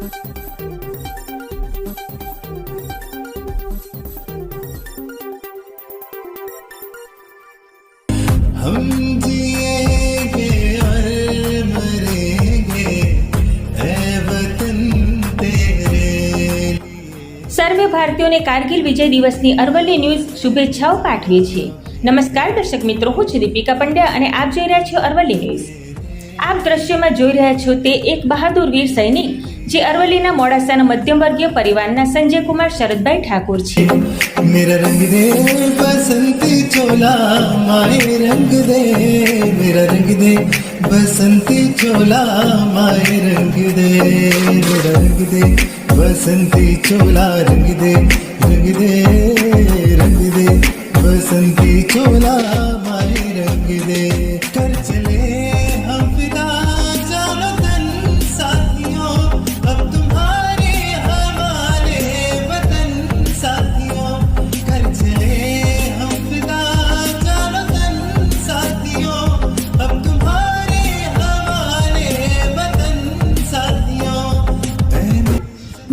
સર્વે ભારતીયોને કારગિલ વિજય દિવસની અરવલ્લી ન્યૂઝ શુભેચ્છાઓ પાઠવીએ છીએ. નમસ્કાર, દર્શક મિત્રો, હું છું દીપિકા પંડ્યા અને આપ જોઈ રહ્યા છો અરવલ્લી ન્યૂઝ. આપ દ્રશ્યમાં જોઈ રહ્યા છો તે એક બહાદુર વીર સૈનિક, જે અરવલ્લીના મોડાસાના મધ્યમ વર્ગીય પરિવારના સંજય કુમાર શરદભાઈ ઠાકોર છે. મેરા રંગ દે, બસંતી ચોલા રંગ દે, મેરા રંગ દે, બસંતી ચોલા રંગ દે, મેરા રંગ દે, બસંતી ચોલા, રંગ દે રંગ દે રંગ દે, બસંતી ચોલા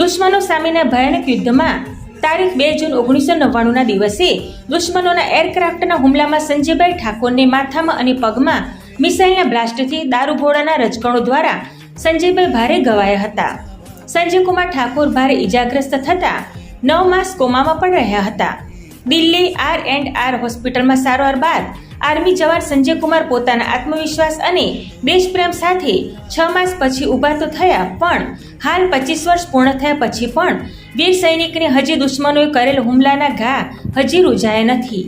દુશ્મનો સામેના ભયાનક યુદ્ધમાં તારીખ બે જૂન ઓગણીસો નવ્વાણુંના દિવસે દુશ્મનોના એરક્રાફ્ટના હુમલામાં સંજયભાઈ ઠાકોરને માથામાં અને પગમાં મિસાઇલના બ્લાસ્ટથી દારૂગોળાના રજકણો દ્વારા સંજયભાઈ ભારે ઘવાયા હતા. સંજયકુમાર ઠાકોર ભારે ઇજાગ્રસ્ત થતા નવ માસ કોમામાં પણ રહ્યા હતા. દિલ્હી આર એન્ડ આર હોસ્પિટલમાં સારવાર બાદ આર્મી જવાન સંજયકુમાર પોતાના આત્મવિશ્વાસ અને દેશપ્રેમ સાથે છ માસ પછી ઊભા તો થયા, પણ હાલ પચીસ વર્ષ પૂર્ણ થયા પછી પણ વીર સૈનિકને હજી દુશ્મનોએ કરેલ હુમલાના ઘા હજી રૂજાયા નથી.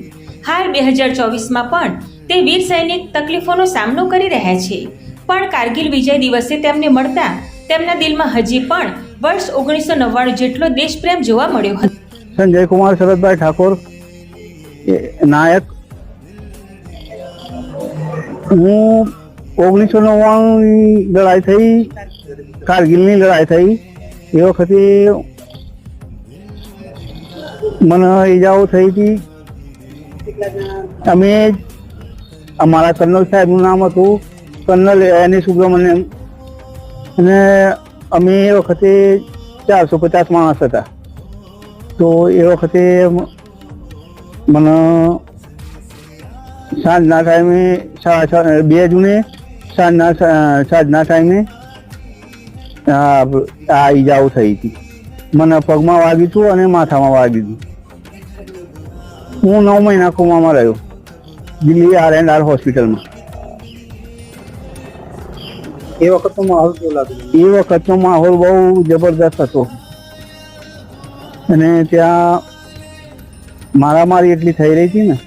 હાલ બે હજાર ચોવીસમાં પણ તે વીર સૈનિક તકલીફોનો સામનો કરી રહ્યા છે. પણ કારગિલ વિજય દિવસે તેમને મળતા તેમના દિલમાં હજી પણ વર્ષ ઓગણીસો નવ્વાણું જેટલો દેશપ્રેમ જોવા મળ્યો હતો. સંજય કુમાર શરદભાઈ ઠાકોર. નાયક. હું ઓગણીસો નવ્વાણુંની લડાઈ થઈ, કારગિલની લડાઈ થઈ. એ વખતે મને ઈજાઓ થઈ હતી. અમે અમારા કર્નલ સાહેબનું નામ હતું, કર્નલ એન સુબ્રમણ્યમ. અને અમે એ વખતે ચારસો પચાસ માણસ હતા. તો એ વખતે મને સાંજના ટાઈમે સાડા છ, બે જૂને સાંજના સાંજના ટાઈમે આ ઈજાઓ થઈ હતી. મને પગમાં વાગ્યું હતું અને માથામાં વાગ્યું હતું. હું નવ મહિના કોમામાં રહ્યો. દિલ્હી આર એન્ડ આર હોસ્પિટલમાં. એ વખતનો માહોલ કેવો લાગ્યો? એ વખતનો માહોલ બહુ જબરદસ્ત હતો. અને ત્યાં મારામારી એટલી થઈ રહી હતી ને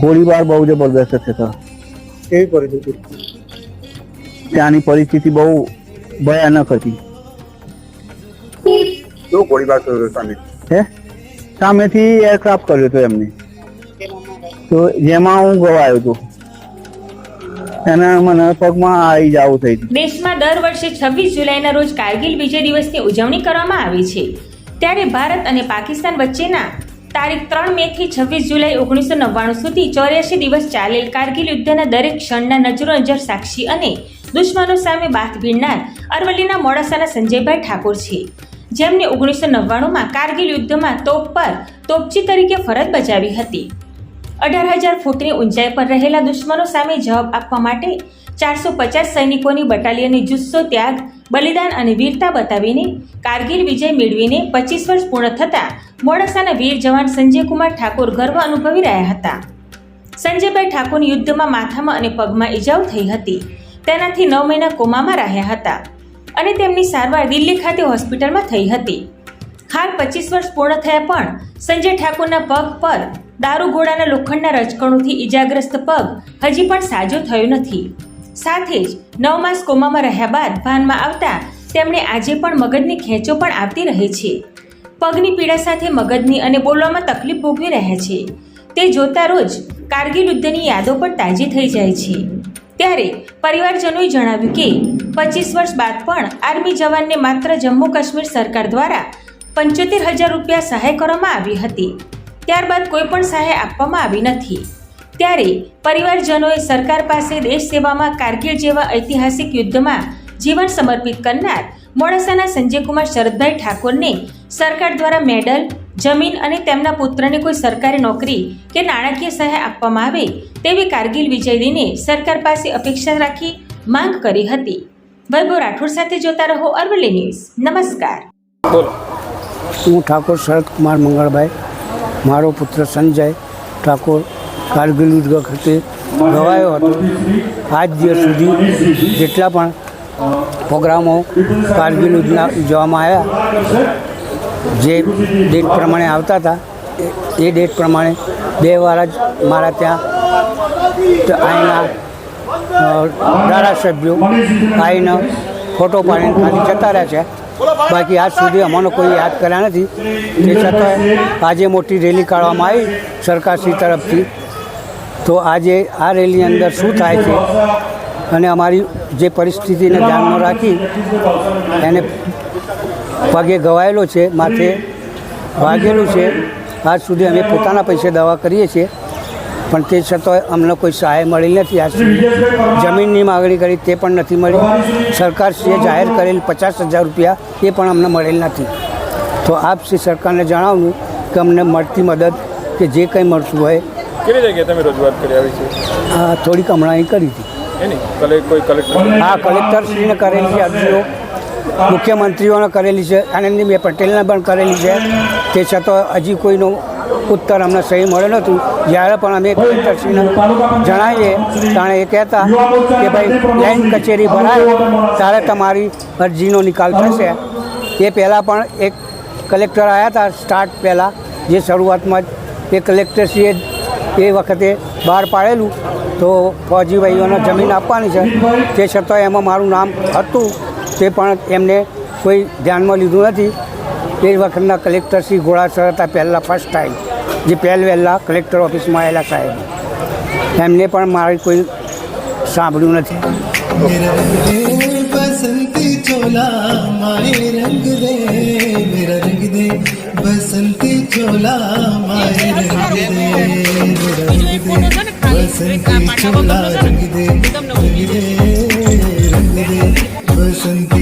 ગોળીબાર બહુ જબરદસ્ત થતા. કેવી પરિસ્થિતિ? ત્યાંની પરિસ્થિતિ બહુ ભયાનક હતી. કેવો ગોળીબાર કર્યો સામે? હે? સામેથી એરક્રાફ્ટ કર્યો હતો એમને. તો જેમાં હું ગવાયો હતો. એના મને પગમાં આવી જવું થઈ દેશમાં દર વર્ષે છવ્વીસ જુલાઈના રોજ કારગિલ વિજય દિવસની ઉજવણી કરવામાં આવે છે. ત્યારે ભારત અને પાકિસ્તાન વચ્ચેના તારીખ ત્રણ મે થી છવ્વીસ જુલાઈ ઓગણીસો નવ્વાણું સુધી ચોર્યાસી દિવસ ચાલેલ કારગિલ યુદ્ધના દરેક ક્ષણના નજરો નજર સાક્ષી અને દુશ્મનો સામે બાથ ભીડનાર અરવલ્લીના મોડાસાના સંજયભાઈ ઠાકોર છે. જેમને ઓગણીસો નવ્વાણુંમાં કારગિલ યુદ્ધમાં તોપ પર તોપચી તરીકે ફરજ બજાવી હતી. અઢાર હજાર ફૂટની ઊંચાઈ પર રહેલા દુશ્મનો સામે જવાબ આપવા માટે ચારસો પચાસ સૈનિકોની બટાલિયનની જુસ્સો ત્યાગ, બલિદાન અને વીરતા બતાવીને કારગિલ વિજય મેળવીને પચીસ વર્ષ પૂર્ણ થતાં મોડાસાના વીર જવાન સંજયકુમાર ઠાકોર ગર્વ અનુભવી રહ્યા હતા. સંજયભાઈ ઠાકોરની યુદ્ધમાં માથામાં અને પગમાં ઈજાઓ થઈ હતી. તેનાથી નવ મહિના કોમામાં રહ્યા હતા અને તેમની સારવાર દિલ્હી ખાતે હોસ્પિટલમાં થઈ હતી. હાલ પચીસ વર્ષ પૂર્ણ થયા પણ સંજય ઠાકોરના પગ પર દારૂગોળાના લોખંડના રજકણોથી ઈજાગ્રસ્ત પગ હજી પણ સાજો થયો નથી. સાથે જ નવ માસ કોમામાં રહ્યા બાદ ભાનમાં આવતા તેમણે આજે પણ મગજની ખેંચો પણ આવતી રહે છે. પગની પીડા સાથે મગજની અને બોલવામાં તકલીફ ભોગવી રહ્યા છે. તે જોતા રોજ કારગિલ યુદ્ધની યાદો પણ તાજી થઈ જાય છે. ત્યારે પરિવારજનોએ જણાવ્યું કે પચીસ વર્ષ બાદ પણ આર્મી જવાનને માત્ર જમ્મુ કાશ્મીર સરકાર દ્વારા પંચોતેર હજાર રૂપિયા સહાય કરવામાં આવી હતી. ત્યારબાદ કોઈ પણ સહાય આપવામાં આવી નથી. ત્યારે પરિવારજનોએ સરકાર પાસે દેશ સેવામાં કારગિલ જેવા ઐતિહાસિક યુદ્ધમાં જીવન સમર્પિત કરનાર મોડાસાના સંજયકુમાર શરદભાઈ ઠાકોરને સરકાર દ્વારા મેડલ જમીન અને તેમના પુત્રને કોઈ સરકારી નોકરી કે નાણાકીય સહાય આપવામાં આવે તેવી કારગિલ વિજય દિને સરકાર પાસે અપેક્ષા રાખી માંગ કરી હતી. વૈભવ રાઠોડ સાથે જોતા રહો અરવલ્લી ન્યૂઝ. નમસ્કાર. હું ઠાકોર શરદકુમાર મંગળભાઈ. મારો પુત્ર સંજય ઠાકોર કારગિલ યુદ્ધ વખતે ગવાયો હતો. આજ દિવસ સુધી જેટલા પણ પ્રોગ્રામો કારગિલ યુદ્ધના ઉજવવામાં આવ્યા જે ડેટ પ્રમાણે આવતા હતા, એ- ડેટ પ્રમાણે બે વાર જ મારા ત્યાં અહીંના ધારાસભ્યો આવીને ફોટો પાડીને ખાલી જતા રહ્યા છે. બાકી આજ સુધી અમને કોઈ યાદ કર્યા નથી. તે છતાં આજે મોટી રેલી કાઢવામાં આવી સરકારશ્રી તરફથી. તો આજે આ રેલી અંદર શું થાય છે? અને અમારી જે પરિસ્થિતિને ધ્યાનમાં રાખી એને પગે ગવાયેલો છે માથે વાગેલું છે. આજ સુધી અમે પોતાના પૈસે દવા કરીએ છીએ. પણ તે છતાંય અમને કોઈ સહાય મળી નથી. આજ સુધી જમીનની માગણી કરી તે પણ નથી મળી. સરકારશ્રીએ જાહેર કરેલ પચાસ હજાર રૂપિયા એ પણ અમને મળેલ નથી. તો આપ શ્રી સરકારને જણાવવું કે અમને મળતી મદદ કે જે કંઈ મળતું હોય. કેવી જગ્યાએ તમે રજૂઆત કરી આવી છે? હા થોડીક હમણાં અહીં કરી હતી. હા કલેક્ટરશ્રીને કરેલી અરજીઓ. મુખ્યમંત્રીઓને કરેલી છે આનંદીબેન પટેલને પણ કરેલી છે. તે છતાં હજી કોઈનો ઉત્તર અમને સહી મળ્યો નહોતું જ્યારે પણ અમે કલેક્ટરશ્રીને જણાવીએ, ત્યારે એ કહેતા કે ભાઈ, લાઈન કચેરી ભરાય, ત્યારે તમારી અરજીનો નિકાલ થશે. એ પહેલાં પણ એક કલેક્ટર આવ્યા હતા, સ્ટાર્ટ પહેલાં, જે શરૂઆતમાં જ એ કલેક્ટરશ્રીએ એ વખતે બહાર પાડેલું. તો ફૌજીભાઈઓને જમીન આપવાની છે. તે છતાં એમાં મારું નામ હતું. તે પણ એમને કોઈ ધ્યાનમાં લીધું નથી એ વખતના કલેક્ટર શ્રી ઘોડાસર હતા પહેલાં ફર્સ્ટ ટાઈમ જે પહેલ વહેલા કલેક્ટર ઓફિસમાં આવેલા સાહેબ એમને પણ મારી કોઈ સાંભળ્યું નથી मेरा रंग दे बसंती चोला माए रंग दे मेरा रंग दे बसंती चोला माए रंग दे मेरा रंग दे बसंती चोला रंग दे रंग दे